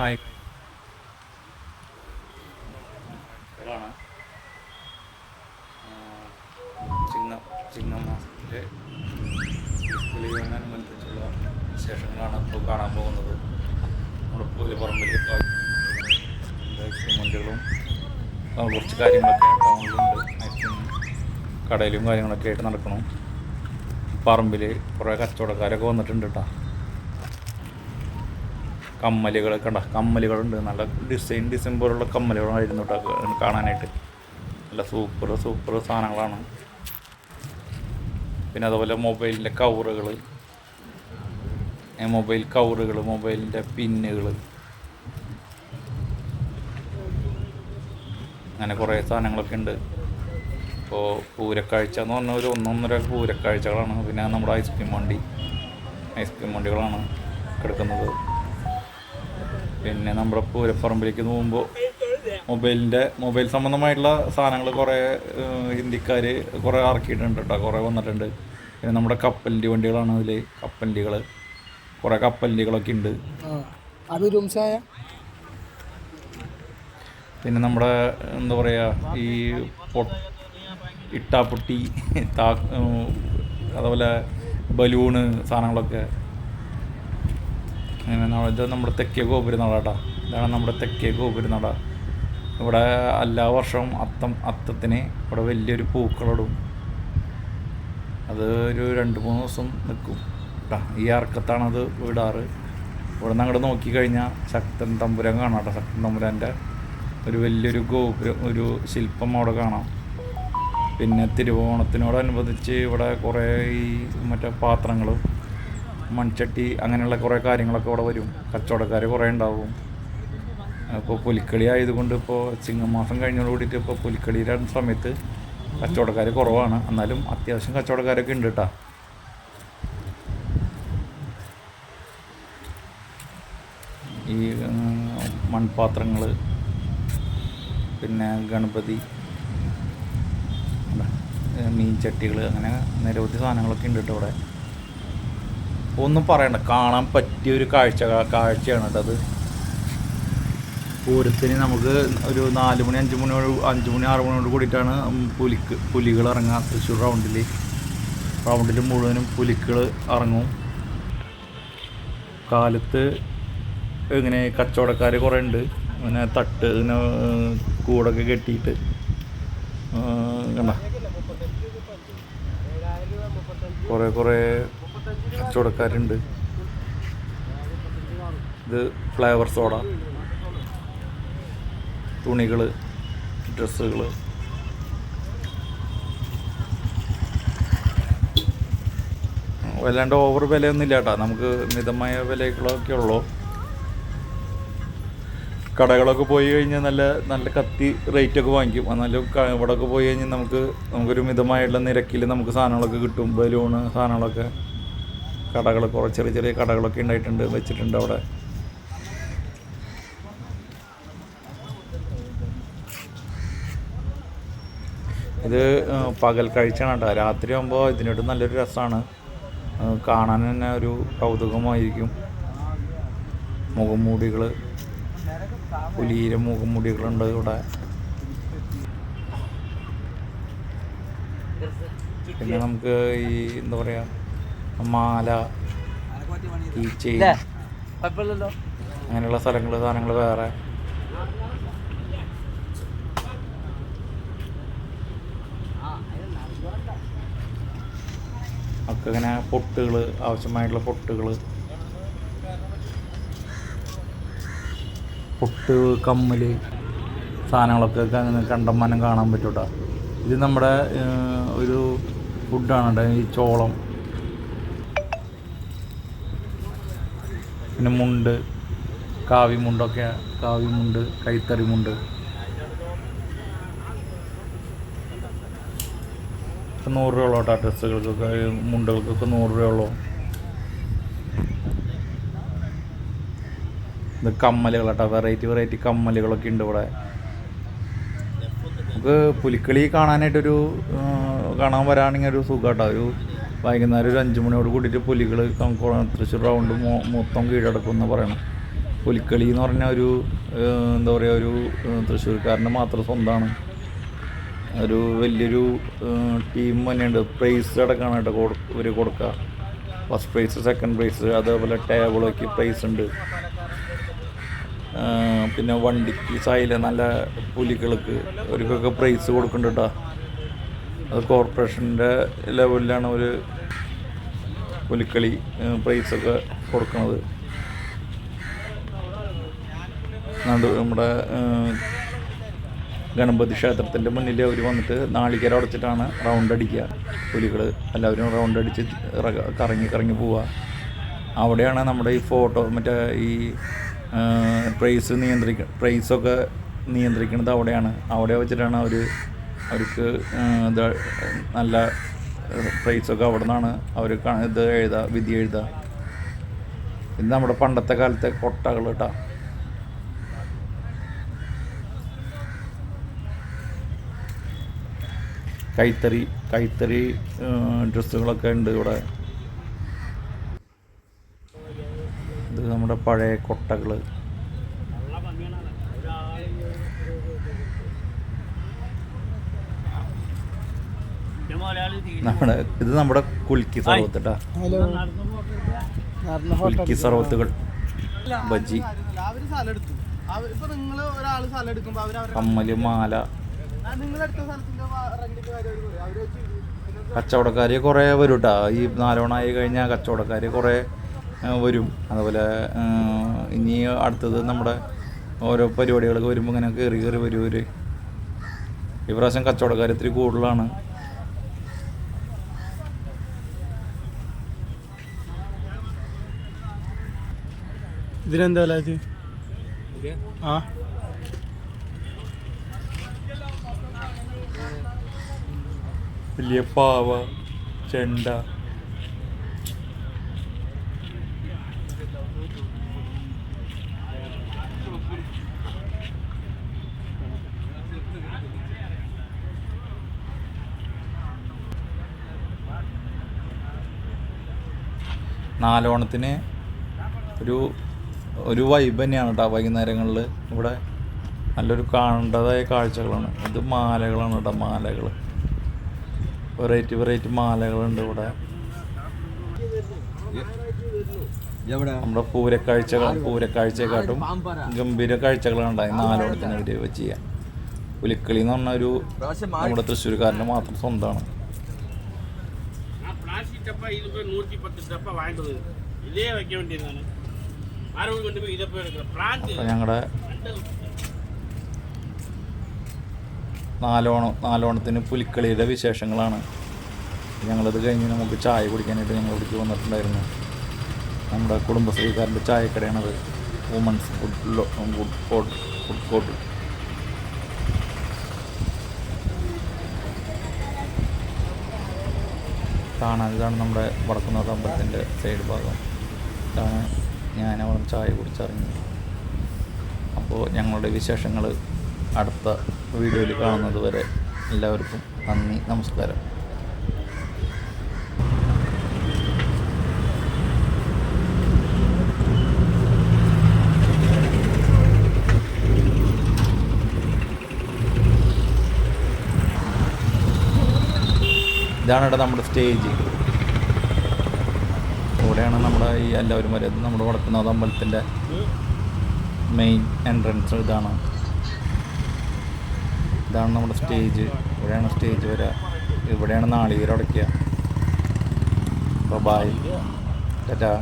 Hi ചിങ്ങ ചിങ്ങമാസത്തിലെ വെളിയോണനുബന്ധിച്ചുള്ള വിശേഷങ്ങളാണ് ഇപ്പോൾ കാണാൻ പോകുന്നത്. നമ്മുടെ ഐസ്ക്രീം വണ്ടികളും ആ, കുറച്ച് കാര്യങ്ങളൊക്കെ ടൗണിലുണ്ട് ഐസ്ക്രീം കടയിലും കാര്യങ്ങളൊക്കെ ആയിട്ട് നടക്കണം പറമ്പിൽ കുറേ കച്ചവടക്കാരൊക്കെ വന്നിട്ടുണ്ട് കേട്ടോ. കമ്മലുകൾ കണ്ട? കമ്മലുകളുണ്ട്. നല്ല ഡിസൈൻ ഡിസൈൻ പോലുള്ള കമ്മലുകളായിരുന്നു കേട്ടോ കാണാനായിട്ട്. നല്ല സൂപ്പർ സൂപ്പർ സാധനങ്ങളാണ്. പിന്നെ അതുപോലെ മൊബൈലിന്റെ കവറുകൾ മൊബൈൽ കവറുകൾ മൊബൈലിന്റെ പിന്നുകൾ അങ്ങനെ കുറേ സാധനങ്ങളൊക്കെ ഉണ്ട്. ഇപ്പോൾ പൂരക്കാഴ്ച എന്ന് പറഞ്ഞാൽ ഒരു ഒന്നൊന്നര പൂരക്കാഴ്ചകളാണ്. പിന്നെ നമ്മുടെ ഐസ്ക്രീം വണ്ടി. ഐസ്ക്രീം വണ്ടികളാണ് കിടക്കുന്നത്. പിന്നെ നമ്മുടെ പൂരപ്പറമ്പിലേക്ക് പോകുമ്പോൾ മൊബൈലിന്റെ മൊബൈൽ സംബന്ധമായിട്ടുള്ള സാധനങ്ങൾ കുറേ ഹിന്ദിക്കാർ കുറേ ഇറക്കിയിട്ടുണ്ട് കേട്ടോ കുറേ വന്നിട്ടുണ്ട്. പിന്നെ നമ്മുടെ കപ്പലിന്റെ വണ്ടികളാണ് അതിൽ കപ്പലിന്റെകൾ കുറേ കപ്പലിന്റെകളൊക്കെ ഉണ്ട് പിന്നെ നമ്മുടെ എന്താ പറയുക ഈ ഇട്ടാപ്പൊട്ടി താ അതുപോലെ ബലൂണ് സാധനങ്ങളൊക്കെ. അങ്ങനെ ഇത് നമ്മുടെ തെക്കേ ഗോപുരനട ഇതാണ് നമ്മുടെ തെക്കേ ഗോപുരനട ഇവിടെ എല്ലാ വർഷവും അത്തം അത്തത്തിന് ഇവിടെ വലിയൊരു പൂക്കളിടും. അത് ഒരു രണ്ട് മൂന്ന് ദിവസം നിൽക്കും കേട്ടോ. ഈ അർക്കത്താണ് അത് വിടാറ്. ഇവിടെ നിന്ന് അങ്ങോട്ട് നോക്കിക്കഴിഞ്ഞാൽ ശക്തൻ തമ്പുരാൻ കാണാം കേട്ടോ. ശക്തൻ തമ്പുരാന്റെ ഒരു വലിയൊരു ഗോപുരം ഒരു ശില്പം അവിടെ കാണാം. പിന്നെ തിരുവോണത്തിനോടനുബന്ധിച്ച് ഇവിടെ കുറേ ഈ മറ്റേ പാത്രങ്ങളും മൺചട്ടി അങ്ങനെയുള്ള കുറേ കാര്യങ്ങളൊക്കെ അവിടെ വരും. കച്ചവടക്കാർ കുറേ ഉണ്ടാവും. അപ്പോൾ പുലിക്കളി ആയതുകൊണ്ട് ഇപ്പോൾ ചിങ്ങമാസം കഴിഞ്ഞോട് കൂടിയിട്ട് ഇപ്പോൾ പുലിക്കളിയുടെ സമയത്ത് കച്ചവടക്കാർ കുറവാണ്. എന്നാലും അത്യാവശ്യം കച്ചവടക്കാരൊക്കെ ഉണ്ട് കേട്ടോ. ഈ മൺപാത്രങ്ങൾ പിന്നെ ഗണപതി മീൻചട്ടികൾ അങ്ങനെ നിരവധി സാധനങ്ങളൊക്കെ ഉണ്ട് കേട്ടോ ഇവിടെ ഒന്നും പറയണ്ട. കാണാൻ പറ്റിയ ഒരു കാഴ്ച കാഴ്ചയാണ് കേട്ടോ അത്. പൂരത്തിന് നമുക്ക് ഒരു നാല് മണി അഞ്ച് മണിയോട് അഞ്ച് മണി ആറ് മണിയോട് കൂടിയിട്ടാണ് പുലിക്ക് പുലികൾ ഇറങ്ങുക തൃശ്ശൂർ റൗണ്ടിൽ റൗണ്ടിൽ മുഴുവനും പുലികൾ ഇറങ്ങും. കാലത്ത് ഇങ്ങനെ കച്ചവടക്കാർ കുറേ ഉണ്ട്. ഇങ്ങനെ തട്ട് ഇങ്ങനെ കൂടൊക്കെ കെട്ടിയിട്ട് കണ്ട? കുറേ കുറേ കച്ചവടക്കാരുണ്ട് ഇത് ഫ്ലേവർ സോഡ. തുണികൾ ഡ്രസ്സുകൾ വല്ലാണ്ട് ഓവർ വിലയൊന്നും ഇല്ല കേട്ടോ നമുക്ക് മിതമായ വിലകളൊക്കെ ഉള്ളൂ. കടകളൊക്കെ പോയി കഴിഞ്ഞാൽ നല്ല നല്ല കത്തി റേറ്റൊക്കെ വാങ്ങിക്കും. എന്നാലും ക- ഇവിടെയൊക്കെ പോയി കഴിഞ്ഞാൽ നമുക്ക് നമുക്കൊരു മിതമായിട്ടുള്ള നിരക്കിൽ നമുക്ക് സാധനങ്ങളൊക്കെ കിട്ടും. ബലൂണ് സാധനങ്ങളൊക്കെ. കടകൾ കുറേ ചെറിയ ചെറിയ കടകളൊക്കെ ഉണ്ടായിട്ടുണ്ട് വെച്ചിട്ടുണ്ട് അവിടെ. ഇത് പകൽ കാഴ്ചയാണ് കേട്ടോ രാത്രി ആകുമ്പോൾ ഇതിനോട് നല്ലൊരു രസമാണ് കാണാൻ തന്നെ ഒരു കൗതുകമായിരിക്കും. മുഖംമൂടികൾ പുലിയിലെ മുഖംമൂടികളുണ്ട് ഇവിടെ. പിന്നെ നമുക്ക് ഈ എന്താ പറയുക മാല ഈ ചെയിൻ അങ്ങനെയുള്ള സ്ഥലങ്ങൾ സാധനങ്ങൾ വേറെ. ഒക്കെ ഇങ്ങനെ പൊട്ടുകൾ ആവശ്യമായിട്ടുള്ള പൊട്ടുകൾ പൊട്ട് കമ്മൽ സാധനങ്ങളൊക്കെ അങ്ങനെ കണ്ടമാനം കാണാൻ പറ്റൂട്ടോ. ഇത് നമ്മുടെ ഒരു ഫുഡാണ് ഈ ചോളം. പിന്നെ മുണ്ട് കാവിമുണ്ടൊക്കെ കാവിമുണ്ട് കൈത്തറി മുണ്ട്. ഇപ്പം നൂറ് രൂപ ഉള്ളൂ കേട്ടോ ഡ്രസ്സുകൾക്കൊക്കെ മുണ്ടുകൾക്കൊക്കെ നൂറ് രൂപ ഉള്ളൂ ഇത് കമ്മലുകൾ കേട്ടോ വെറൈറ്റി വെറൈറ്റി കമ്മലുകളൊക്കെ ഉണ്ട് ഇവിടെ. നമുക്ക് പുലിക്കളി കാണാനായിട്ടൊരു കാണാൻ വരാണെങ്കിൽ ഒരു സുഖം കേട്ടോ. ഒരു വൈകുന്നേരം ഒരു അഞ്ച് മണിയോട് കൂടിയിട്ട് പുലികൾ തൃശ്ശൂർ റൗണ്ട് മൊത്തം കീഴടക്കും എന്ന് പറയണം. പുലിക്കളി എന്ന് പറഞ്ഞ ഒരു എന്താ പറയുക ഒരു തൃശ്ശൂർക്കാരന്റെ മാത്രം സ്വന്തമാണ് ഒരു വലിയൊരു ടീം തന്നെയുണ്ട്. പ്രൈസ് അടക്കമാണ് കേട്ടോ കൊടു ഇവർ കൊടുക്കുക ഫസ്റ്റ് പ്രൈസ് സെക്കൻഡ് പ്രൈസ് അതേപോലെ ടേബിളൊക്കെ പ്രൈസ് ഉണ്ട്. പിന്നെ വണ്ടിക്ക് സൈല നല്ല പുലികൾക്ക് അവർക്കൊക്കെ പ്രൈസ് കൊടുക്കുന്നുണ്ട് കേട്ടോ. അത് കോർപ്പറേഷന്റെ ലെവലിലാണ് അവർ പുലിക്കളി പ്രൈസൊക്കെ കൊടുക്കുന്നത് നമ്മുടെ ഗണപതി ക്ഷേത്രത്തിന്റെ മുന്നിൽ അവർ വന്നിട്ട് നാളികേരം അടച്ചിട്ടാണ് റൗണ്ട് അടിക്കുക. പുലികൾ എല്ലാവരും റൗണ്ട് അടിച്ച് കറങ്ങി കറങ്ങി പോവുക. അവിടെയാണ് നമ്മുടെ ഈ ഫോട്ടോ മറ്റേ ഈ പ്രൈസ് നിയന്ത്രിക്ക പ്രൈസൊക്കെ നിയന്ത്രിക്കുന്നത് അവിടെയാണ്. അവിടെ വെച്ചിട്ടാണ് അവർ അവർക്ക് നല്ല പ്രൈസൊക്കെ അവിടെ നിന്നാണ് അവർ ഇത് എഴുതുക വിധി എഴുതുക ഇത് നമ്മുടെ പണ്ടത്തെ കാലത്തെ കൊട്ടകൾ കേട്ടോ. കൈത്തറി കൈത്തറി ഡ്രസ്സുകളൊക്കെ ഉണ്ട് ഇവിടെ. ഇത് നമ്മുടെ പഴയ കൊട്ടകൾ നമ്മുടെ ഇത് നമ്മുടെ കുൽക്കി സർവത്ത് ഹലോ. നടന്ന ഫോട്ടോ കുൽക്കി സർവത്തുകൾ ബജി അമ്മൽ കമ്മൽ മാല. നിങ്ങൾ കുറെ കച്ചവടക്കാർ വരും കേട്ടോ ഈ നാലോണായി കഴിഞ്ഞാൽ കച്ചവടക്കാർ കുറേ വരും. അതുപോലെ ഇനി അടുത്തത് നമ്മുടെ ഓരോ പരിപാടികളൊക്കെ വരുമ്പോൾ ഇങ്ങനെ കയറി കയറി വരും ഇവർ പ്രാവശ്യം കച്ചവടക്കാർ ഇത്തിരി കൂടുതലാണ്. ഇതിനെന്താ വില ഇത്? ആ. വലിയ പാവ ചെണ്ട. നാലോണത്തിന് ഒരു ഒരു വൈബ് തന്നെയാണ് കേട്ടോ വൈകുന്നേരങ്ങളിൽ ഇവിടെ നല്ലൊരു കാണേണ്ടതായ കാഴ്ചകളാണ് ഇത് മാലകളാണ് കേട്ടോ മാലകൾ വെറൈറ്റി വെറൈറ്റി മാലകളുണ്ട് ഇവിടെ നമ്മുടെ പൂരക്കാഴ്ചകൾ പൂരക്കാഴ്ചയെക്കാട്ടും ഗംഭീര കാഴ്ചകളാണ് ഉണ്ടായി നാലോണത്തിന് ഇവര് വെച്ച് ചെയ്യാൻ പുലിക്കളി എന്ന് പറഞ്ഞ ഒരു നമ്മുടെ തൃശ്ശൂർക്കാരൻ്റെ മാത്രം സ്വന്തമാണ് பிளாஸ்டிக் டப்பா இது போய் நூற்றி பத்து டப்பா வாங்கிட்டு வந்து இதே வைக்க வேண்டியதுதானே ഞങ്ങളുടെ നാലോണം നാലോണത്തിന് പുലിക്കളിയുടെ വിശേഷങ്ങളാണ്. ഞങ്ങളത് കഴിഞ്ഞ് നമുക്ക് ചായ കുടിക്കാനായിട്ട് ഞങ്ങൾ ഇവിടേക്ക് വന്നിട്ടുണ്ടായിരുന്നു. നമ്മുടെ കുടുംബശ്രീക്കാരന്റെ ചായക്കടയാണത്. Women's food food court food court കാണാൻ ഇതാണ് നമ്മുടെ വടക്കുന്നാഥ അമ്പലത്തിന്റെ സൈഡ് ഭാഗം. ഇതാണ് ഞാൻ ചായ കുടിച്ചിറങ്ങി അപ്പോൾ ഞങ്ങളുടെ വിശേഷങ്ങൾ അടുത്ത വീഡിയോയിൽ കാണുന്നത് വരെ എല്ലാവർക്കും നന്ദി നമസ്കാരം. ഇതാണ് ഇവിടെ നമ്മുടെ സ്റ്റേജ്. ഇവിടെയാണ് നമ്മുടെ ഈ എല്ലാവരും വരുന്നത്. നമ്മുടെ വടക്കുന്നാഥ അമ്പലത്തിന്റെ മെയിൻ എൻട്രൻസ് ഇതാണ്. ഇതാണ് നമ്മുടെ സ്റ്റേജ് ഇവിടെയാണ് സ്റ്റേജ് വരിക. ഇവിടെയാണ് നാളികേരം അടയ്ക്കുക. അപ്പോൾ ബായ് ടാറ്റാ